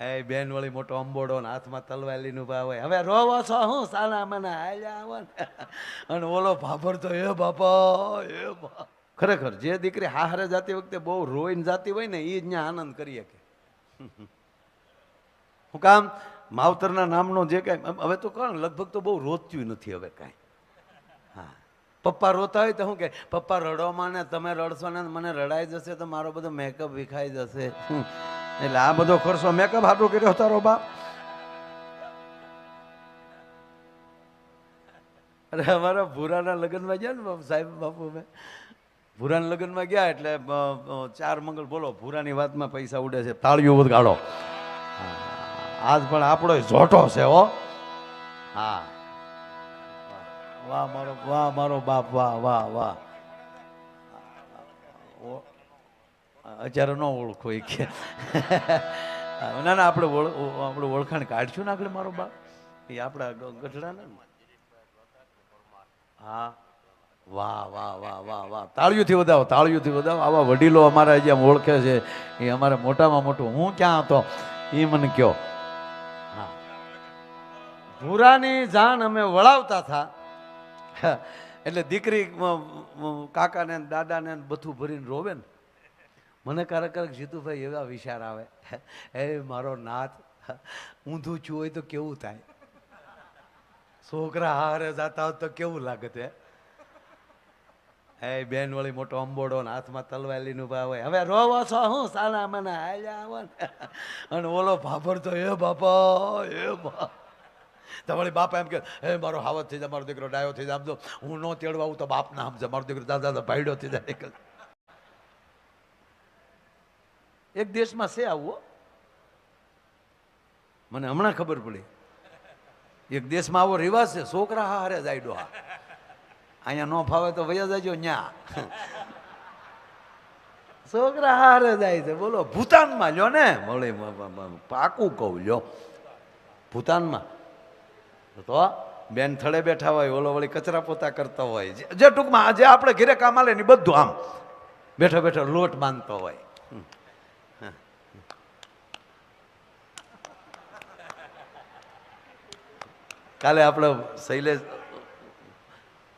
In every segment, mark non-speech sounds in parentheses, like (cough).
હે બેન વળી મોટો અંબોડો ને હાથમાં તલવાર લઈને ઊભા હોય. હવે રોવો છો, હું સાના મને હાલ્યા આવો ને. અને ઓલો ભાભર તો, એ બાપા, એ ખરેખર જે દીકરી હાહરે જાતી વખતે બહુ રોઈને જાતી હોય ને એ જ ત્યાં આનંદ કરી શકે. હું કામ, માવતરના નામનો જે કાંઈ હવે તો કોણ, લગભગ તો બહુ રોતું નથી હવે કાંઈ. હા. પપ્પા રોતા હોય તો શું કે, પપ્પા રડોમાં ને તમે રડશો ને, મને રડાઈ જશે તો મારો બધો મેકઅપ વિખાઈ જશે. એટલે આ બધો ખર્ચો મેકઅપ હાટો કર્યો તારો બાપ. અરે અમારા ભૂરાના લગ્નમાં ગયા ને સાહેબ બાપુ મેં ભૂરાના લગ્નમાં ગયા એટલે ચાર મંગળ બોલો ભૂરાની વાતમાં પૈસા ઉડે છે. તાળીઓ હા, આજ પણ આપણો જોટો છે હો. હા. વાહ મારો વાહ મારો બાપ વાહ વાહ વાહ. અત્યારે ન ઓળખો એ કે. ના ના, આપણે આપણું ઓળખાણ કાઢશું ને આગળ મારો બાપ? એ આપણા ગઢડાના હા. વાહ વાહ વાહ વાહ વાહ. તાળીઓથી વધાવો તાળીઓથી વધાવો. આવા વડીલો અમારા જેમ ઓળખે છે, એ અમારે મોટામાં મોટું. હું ક્યાં હતો? એ મને કયો. હા. ભૂરાની જાણ અમે વળાવતા હતા. એટલે દીકરી કાકાને દાદાને બધું ભરીને રોવે ને. મને ક્યારેક ક્યારેક જીતુભાઈ એવા વિચાર આવે. હે, મારો નાથ, ઊંધું છું હોય તો કેવું થાય? છોકરા હારે જતા હોત તો કેવું લાગે તે? હે બેન વળી મોટો અંબોડો ને હાથમાં તલવારનું ઊભા હોય. હવે રોવો છો હું સાના મને હાલ્યા આવો અને ઓલો ભાભર તો એ બાપા એ બા. તમારી બાપા એમ કે, હે, મારો હાવત થઈ જાય, મારો દીકરો ડાયો થઈ જાય. આમ તો હું ન તેડવા આવું તો બાપના આમ સમજે મારો દીકરો દાદા ભાઈડો થઈ જાય. એક દેશમાં છે આવું મને હમણાં ખબર પડી. એક દેશમાં આવો રિવાજ છે, છોકરા હા હારે જાય હા. અહીંયા ન ફાવે તો વૈયા જાજો ન્યા. (laughs) છોકરા હારે જાય છે. બોલો, ભૂતાનમાં લ્યો ને. મળે પાકું કહું, લ્યો. ભૂતાનમાં. તો બેન થળે બેઠા હોય, ઓલો વળી કચરા પોતા કરતા હોય. જે- ટૂંકમાં જે આપણે ઘેરે કામ આલે ને બધું આમ બેઠો બેઠો લોટ બાંધતો હોય. (laughs) કાલે આપણે શૈલેષ,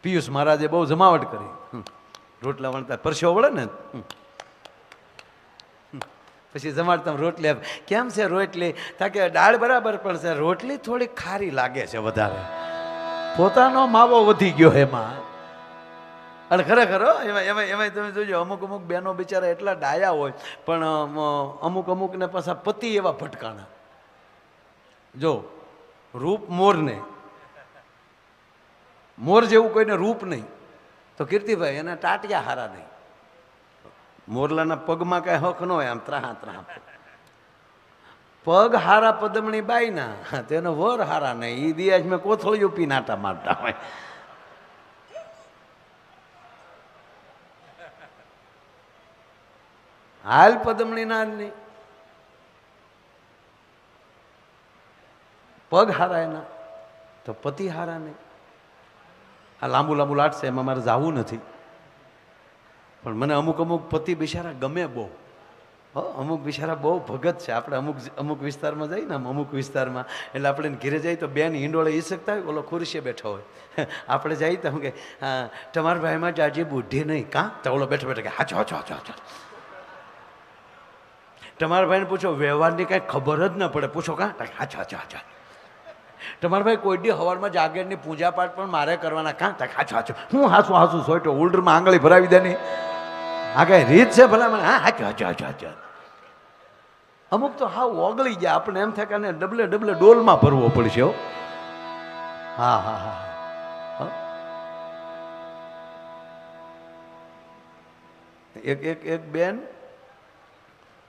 પિયુષ મહારાજે બહુ જમાવટ કરી. રોટલા વણતા પરસ્યો વળે ને. પછી જમાડતા રોટલી કેમ છે રોટલી? તા કે દાળ બરાબર, પણ છે રોટલી થોડી ખારી લાગે છે વધારે. પોતાનો માવો વધી ગયો એમાં. અને ખરેખર એમાં એમાં એમાં તમે જોજો અમુક અમુક બહેનો બિચારા એટલા ડાયા હોય પણ અમ, અમુક અમુકને પાછા પતિ એવા ભટકાણા. જો રૂપ મોરને. મોર જેવું કોઈને રૂપ નહીં. તો કીર્તિભાઈ એના ટાટિયા હારા નહીં. મોરલાના પગમાં કાંઈ હક ન હોય આમ ત્રાહા ત્રાહા પગ. હારા પદમણી બાઈના તેનો વર હારા નહીં. એ દિયાજ મેં કોથળિયું પી નાટા મારતા હોય. હાલ પદમણી ના જ પગ હારા એના, તો પતિ હારા નહીં. આ લાંબુ લાંબુ લાટશે, એમાં મારે જાવું નથી. પણ મને અમુક અમુક પતિ બિચારા ગમે બહુ. અમુક બિચારા બહુ ભગત છે. આપણે અમુક અમુક વિસ્તારમાં જઈએ ને અમુક વિસ્તારમાં. એટલે આપણે ઘેરે જઈએ તો બેન હિંડોળે ઈ શકતા હોય, ઓલો ખુરશીએ બેઠો હોય. (laughs) આપણે જઈએ તો કે તમારા ભાઈમાં જ આજે બુદ્ધિ નહીં. કાં? તો ઓલો બેઠો બેઠો કે, હાચો હાચો હાચો હાચો. તમારા ભાઈને પૂછો, વ્યવહારની કાંઈ ખબર જ ન પડે. પૂછો કાં? હાચા હાચા હાચા. તમારા ભાઈ કોઈ દી હવારમાં જાગેરની પૂજા પાઠ પણ મારે કરવાના. કાં? તક હાચો હાચો. હું હાસું હાસું સોયટો ઉલ્ડરમાં આંગળી ભરાવી દે નહીં આ કઈ રીત છે ભલા મને હા, હાચો હાચો હાચો હાચો. અમુક તો હા ઓગળી ગયા. આપણે એમ થાય કે ડબલે ડબલે ડોલમાં ભરવો પડશે હા હા હા. હા. એક એક એક બેન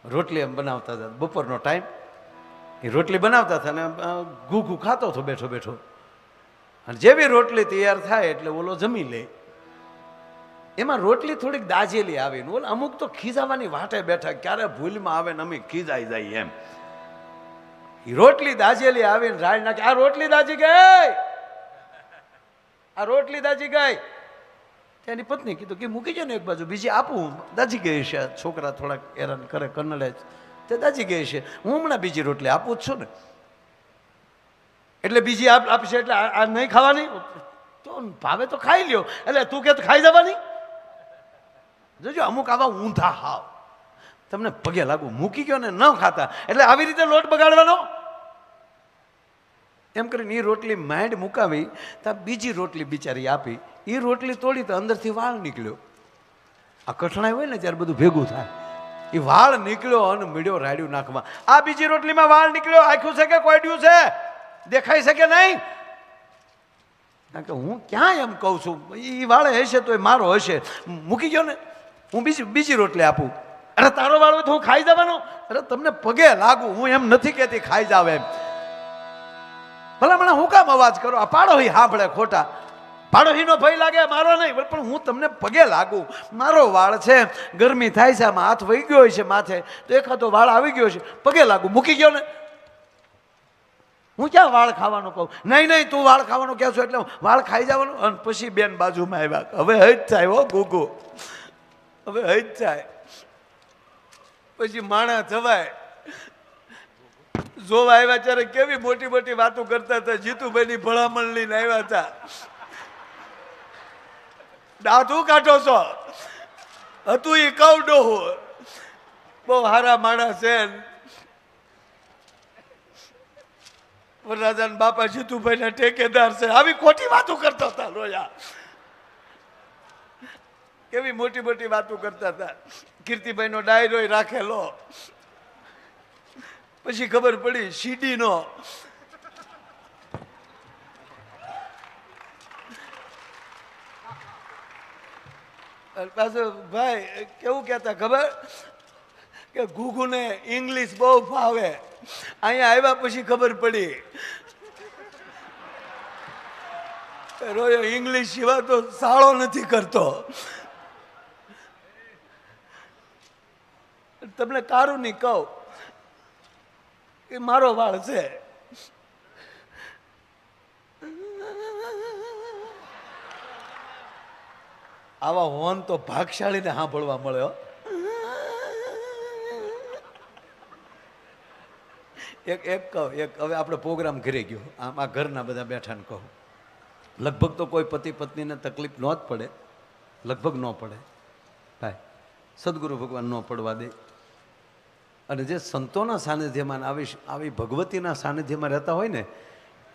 રોટલી એમ બનાવતા હતા. બપોરનો ટાઈમ એ રોટલી બનાવતા હતા ને અ, ઘૂ ઘૂ ખાતો હતો બેઠો બેઠો. અને જેવી રોટલી તૈયાર થાય એટલે ઓલો જમી લે. એમાં રોટલી થોડીક દાજેલી આવે ઓલ અમુક તો ખીજાવાની વાટે બેઠા ક્યારે ભૂલમાં આવે ને અમે ખીજાઈ જાય એમ. એ રોટલી દાજેલી આવીને રાડ નાખે આ રોટલી દાજી ગઈ! આ રોટલી દાજી ગઈ! તેની પત્ની કીધું કે મૂકી જાય ને એક બાજુ, બીજી આપું દાજી ગઈ છે, છોકરા થોડાક હેરાન કરે કન્નડે જ તે દાજી ગઈ છે, હું હમણાં બીજી રોટલી આપું જ છું ને. એટલે બીજી આપ આપશે એટલે આ નહીં ખાવાની? તો ભાવે તો ખાઈ લ્યો. એટલે તું કે ખાઈ જવાની? જોજો, અમુક આવા ઊંધા હાવ. તમને પગે લાગુ, મૂકી ગયો ને ન ખાતા. એટલે આવી રીતે લોટ બગાડવાનો? એમ કરીને એ રોટલી માંડ મુકાવી, તો બીજી રોટલી બિચારી આપી. એ રોટલી તોડી તો અંદરથી વાળ નીકળ્યો. આ કઠણાઈ હોય ને ત્યારે બધું ભેગું થાય. એ વાળ નીકળ્યો અને મીડ્યો રાડ્યું નાખવા. આ બીજી રોટલીમાં વાળ નીકળ્યો, આખ્યું છે કે કોઈડ્યું છે? દેખાય છે કે નહીં? કારણ કે હું ક્યાં એમ કહું છું? એ વાળે હશે તો એ મારો હશે. મૂકી ગયો ને. હું બીજી બીજી રોટલી આપું. અરે તારો વાળ હોય તો હું ખાઈ જવાનો? અરે તમને પગે લાગુ. હું એમ નથી કહેતી ખાઈ જાવ એમ. ભલા મને હું કામ અવાજ કરો? આ પાડો પાડોહી સાંભળે ખોટા. પાડોહીનો ભય લાગે, મારો નહીં, પણ હું તમને પગે લાગુ. મારો વાળ છે, ગરમી થાય છે, આમાં હાથ વહી ગયો છે માથે, તો એકાદો વાળ આવી ગયો છે, પગે લાગુ. મૂકી ગયો ને. હું ક્યાં વાળ ખાવાનું કહું? નહીં નહીં, તું વાળ ખાવાનું કહે એટલે વાળ ખાઈ જવાનું. અને પછી બેન બાજુમાં આવ્યા. હવે હજ થાય હો, ગુગુ. હવે હજ થાય. પછી માણા જવાય. જોવા આવ્યા ત્યારે કેવી મોટી મોટી વાતો કરતા હતા. જીતુભાઈની ભલામણ લઈને આવ્યા હતા. દાંતું કાઢો છો. હતું એ કઉ ડોહું બહુ હારા માણસ છે વરરાજાના બાપા જીતુભાઈના ટેકેદાર છે. આવી ખોટી વાતો કરતા હતા રોયા. કેવી મોટી મોટી વાતો કરતા હતા. કીર્તિભાઈનો ડાયરો રાખેલો. પછી ખબર પડી, સીડીનો. ભાઈ, કેવું કહેતા ખબર? કે ઘૂઘુને ઇંગ્લિશ બહુ ફાવે. અહીંયા આવ્યા પછી ખબર પડી. રોયો, ઇંગ્લિશ સિવાય તો સાળો નથી કરતો. તમને કારું નહીં કહું, એ મારો વાળ છે. આવા હોન તો ભાગશાળીને સાંભળવા મળ્યો એક એક કહું, એક હવે આપણે પ્રોગ્રામ ઘરે ગયો. આમ આ ઘરના બધા બેઠાને કહું. લગભગ તો કોઈ પતિ પત્નીને તકલીફ ન જ પડે. લગભગ ન પડે. ભાઈ, સદગુરુ ભગવાન ન પડવા દે. અને જે સંતોના સાનિધ્યમાં આવી આવી ભગવતીના સાનિધ્યમાં રહેતા હોય ને,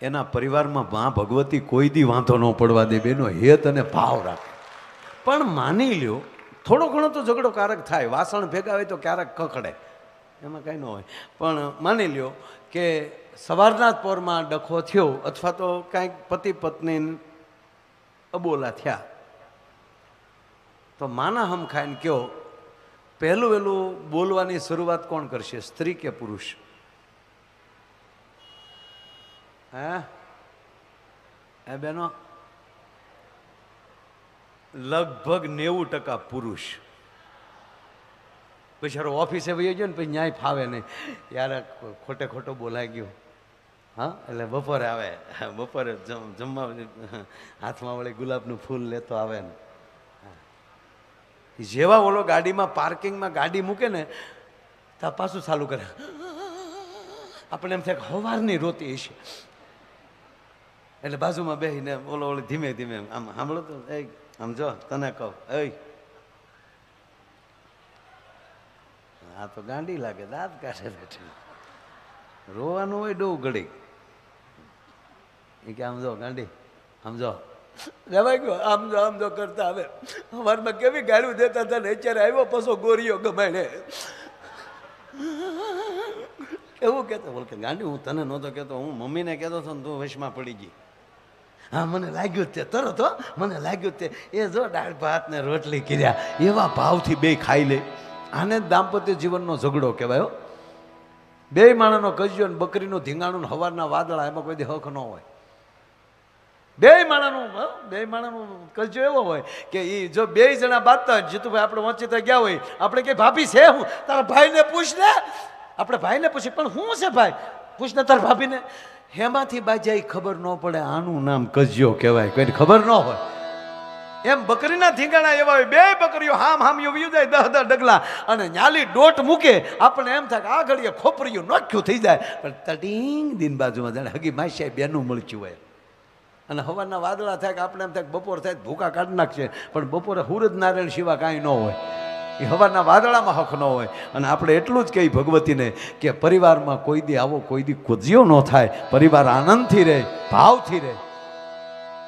એના પરિવારમાં મા ભગવતી કોઈ દી વાંધો ન પડવા દે બેનો. હેત અને ભાવ રાખે. પણ માની લ્યો, થોડો ઘણો તો ઝઘડો ક્યારેક થાય. વાસણ ભેગા હોય તો ક્યારેક કકડે એમાં કંઈ ન હોય. પણ માની લ્યો કે સવારના જ પોરમાં ડખો થયો અથવા તો કાંઈક પતિ પત્ની અબોલા થયા. તો માના હમ ખાઈને કયો, પહેલું વહેલું બોલવાની શરૂઆત કોણ કરશે? સ્ત્રી કે પુરુષ? હે? હે બેનો લગભગ નેવું ટકા પુરુષ. બિચારો ઓફિસે વહી ગયો ને પછી ન્યાય ફાવે નહીં. યાર, ખોટે ખોટો બોલાઈ ગયો. હા, એટલે બપોરે આવે. બપોરે જમ- જમવા હાથમાં વળી ગુલાબનું ફૂલ લેતો આવે ને. જેવા ઓલો ગાડીમાં પાર્કિંગમાં ગાડી મૂકે ને ત્યાં પાછું ચાલુ કરે. આપણે એમ થાય હવારની રોતી હશે. એટલે બાજુમાં બેસીને ઓલો ઓલો ધીમે ધીમે આમ સાંભળો તો એ આમ જો તને કહું. એ આ તો ગાંડી લાગે દાંત કાઢે બેઠી. રોવાનું હોય ડો ઘડી એ કે સમજો ગાંડી સમજો રેવાય ગયો આમ જો આમ જો કરતા હવે. સવારમાં કેવી ગાળું દેતા હતા ને અત્યારે આવ્યો પછો ગોરીઓ ગમાડે એવું કહેતો બોલ કે ગાંડી હું તને નહોતો કહેતો હું મમ્મીને કહેતો હતો ને તું વશમાં પડી ગઈ. હા, મને લાગ્યું તે તરત, હો. મને લાગ્યું તે, એ જો દાળ ભાત ને રોટલી કર્યા, એવા ભાવથી બે ખાઈ લે. આને દાંપત્ય જીવનનો ઝઘડો કહેવાય બે માણસનો કજ્યો ને બકરીનું ધીંગાણું ને હવારના વાદળા, એમાં કોઈ હક ન હોય. બે માણસનું? બે માણસનું કજ્યો એવો હોય કે એ જો બે જણા બાંધતા હોય, જીતુભાઈ આપણે વંચિત ગયા હોય, આપણે કે ભાભી છે હું? તારા ભાઈને પૂછ ને. આપણે ભાઈને પૂછી પણ હું છે ભાઈ? પૂછ ને તારા ભાભીને. હેમાંથી બાજાઈ ખબર ન પડે, આનું નામ કજ્યો કહેવાય, કોઈને ખબર ન હોય. એમ બકરીના થીંગાણા એવા હોય, બે બકરીઓ હામ હામ યુ જાય દહ દહ ડગલા, અને ન્યાલી ડોટ મૂકે આપણે એમ થાય કે આ ઘડીએ ખોપરીયું નોખ્યું થઈ જાય. પણ તટીંગ દિન બાજુમાં જાણે હગી માસિયા બેનું મળચ્યું હોય. અને હવાના વાદળા થાય કે આપણે એમ થાય બપોર થાય ભૂકા કાઢી નાખશે પણ બપોરે હુરજ નારાયણ શિવા કાંઈ ન હોય. એ હવાના વાદળામાં હક ન હોય. અને આપણે એટલું જ કહી ભગવતીને કે પરિવારમાં કોઈ દી આવો, કોઈ દી કુજિયો ન થાય. પરિવાર આનંદથી રહે, ભાવથી રહે.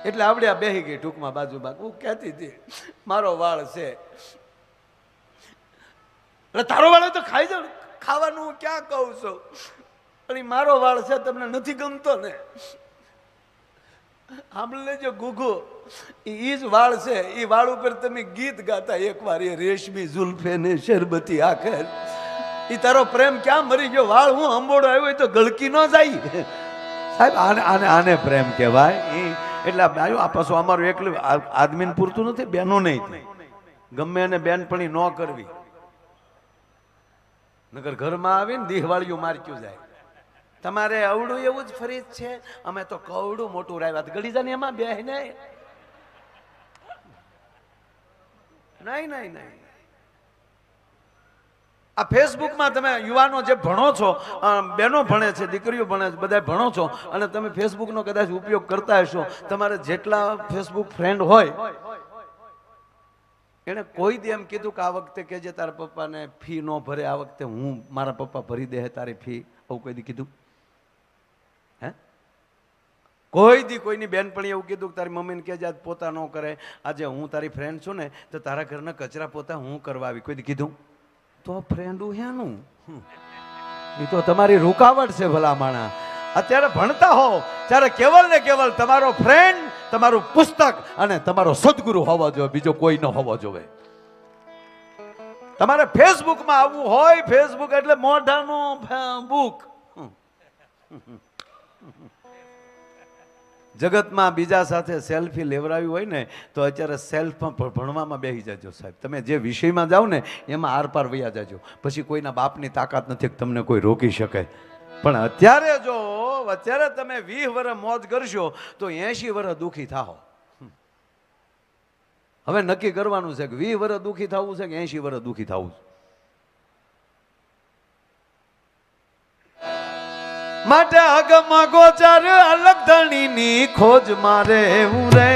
એટલે આપણે આ બેહી ગઈ ટૂંકમાં બાજુ હું કહેતી હતી, મારો વાળ છે. એટલે તારો વાળ તો ખાઈ જાવ. ખાવાનું હું ક્યાં કહું છું? અને મારો વાળ છે, તમને નથી ગમતો ને? સાંભળી લેજો ગુગુ એ જ વાળ છે એ વાળ ઉપર તમે ગીત ગાતા, એકવાર એ રેશમી જુલ્ફે ને શરબતી આખર એ તારો પ્રેમ ક્યાં મરી ગયો? વાળ હું અંબોડો આવ્યો તો ગળકી ન જાય. સાહેબ, આને આને આને પ્રેમ કહેવાય. એ એટલે આ પાછું અમારું એકલું આદમીને પૂરતું નથી બહેનો નહીં ગમે એને બેનપણી ન કરવી. નગર ઘરમાં આવીને દીહવાળિયું મારક્યું જાય. તમારે અવડું એવું જ ફરી છે? અમે તો કવડું મોટું રાવ્યા ગળી જાને એમાં બે નહીં નહીં નહીં. નહીં આ ફેસબુકમાં તમે યુવાનો જે ભણો છો બહેનો ભણે છે, દીકરીઓ ભણે છે બધા ભણો છો, અને તમે ફેસબુકનો કદાચ ઉપયોગ કરતા હશો, તમારે જેટલા ફેસબુક ફ્રેન્ડ હોય, એણે કોઈ દે એમ કીધું કે આ વખતે કે તારા પપ્પાને ફી ન ભરે, આ વખતે હું મારા પપ્પા ભરી દે તારી ફી, આવું કોઈ કીધું? કોઈ દી કોઈની બેનપણી એવું કીધું કે તારી મમ્મીને કે આજ પોતા ન કરે. આજે હું તારી ફ્રેન્ડ છું ને, તો તારા ઘરના કચરા પોતા હું કરવા આવી કોઈ કીધું? તો ફ્રેન્ડ હેનું? હમ. એ તો તમારી રૂકાવટ છે ભલા માણા. અત્યારે ભણતા હો, ત્યારે કેવલ ને કેવલ તમારો ફ્રેન્ડ તમારું પુસ્તક અને તમારો સદગુરુ હોવો જોઈએ, બીજો કોઈ ન હોવો જોઈએ. તમારે ફેસબુકમાં આવવું હોય ફેસબુક એટલે મોઢાનું બુક જગતમાં બીજા સાથે સેલ્ફી લેવડાવી હોય ને, તો અત્યારે સેલ્ફમાં ભણવામાં બેસી જાજો સાહેબ. તમે જે વિષયમાં જાઓ ને, એમાં આર પાર વયા જાજો. પછી કોઈના બાપની તાકાત નથી તમને કોઈ રોકી શકે. પણ અત્યારે જો, અત્યારે તમે વીસ વર્ષ મોજ કરશો, તો એંશી વર્ષ દુઃખી થાઓ હવે નક્કી કરવાનું છે કે વીસ વર્ષ દુઃખી થવું છે કે એંશી વર્ષ દુઃખી થવું છે? માટે અગમ ગોચર અલગ ધણીની ખોજ મારે હું રે.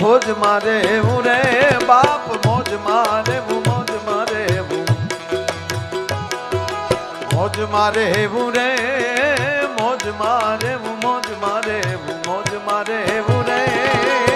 ખોજ મારે હું રે. બાપ મોજ મારે હું, મોજ મારે હું. મોજ મારે હું રે. મોજ મારે મોજ મારે મોજ મારે એવું રે.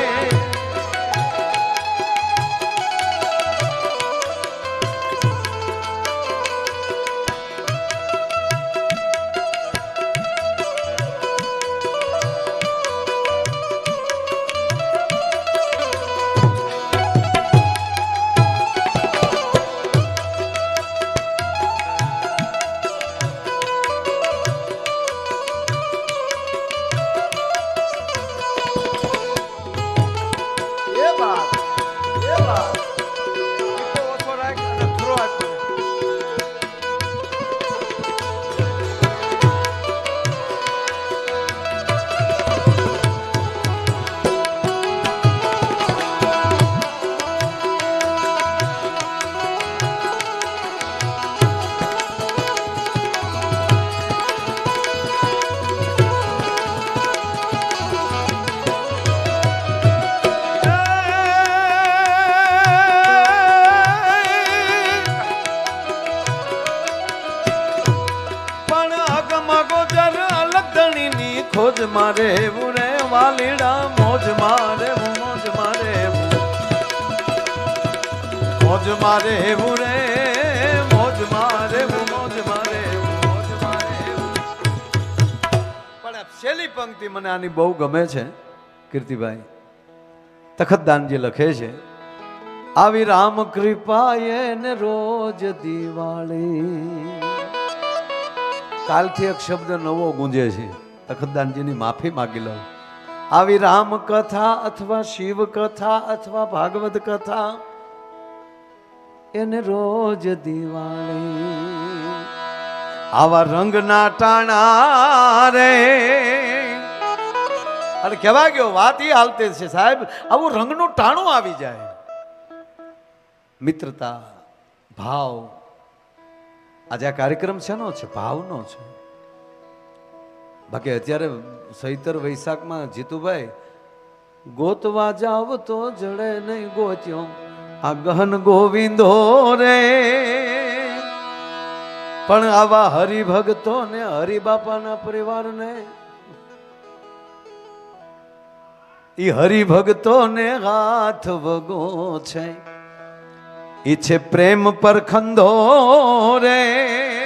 અગમ ગોચર અલગ ધણીની ખોજ મારે એવું રે, વાલીડા, મોજ મારે મોજ મારે મોજ મારે એવું રે, મોજ મારે મોજ મારે મોજ મારે પણ છેલ્લી પંક્તિ મને આની બહુ ગમે છે, કીર્તિભાઈ. તખતદાનજી લખે છે, આવી રામ કૃપાએ ને રોજ દિવાળી કાલથી એક શબ્દ નવો ગુંજે છે. તખતદાનજીની માફી માગી લઉં. આવી રામ કથા અથવા શિવ કથા અથવા ભાગવત કથા, એને રોજ દિવાળી, આવા રંગના ટાણા રે. અને કહેવા ગયો, વાત એ હાલતે છે સાહેબ. આવું રંગનું ટાણું આવી જાય. મિત્રતા, ભાવ આજે આ કાર્યક્રમ શેનો છે? ભાવનો છે. બાકી અત્યારે સૈતર વૈશાખમાં જીતુભાઈ, ગોતવા જાવ તો જડે નહીં ગોત્યો. આ ગહન ગોવિંદો રે. પણ આવા હરિભક્તો ને હરિબાપાના પરિવારને, ઈ હરિભક્તો ને હાથ વગો છે. ઈ છે પ્રેમ પર ખંધો રે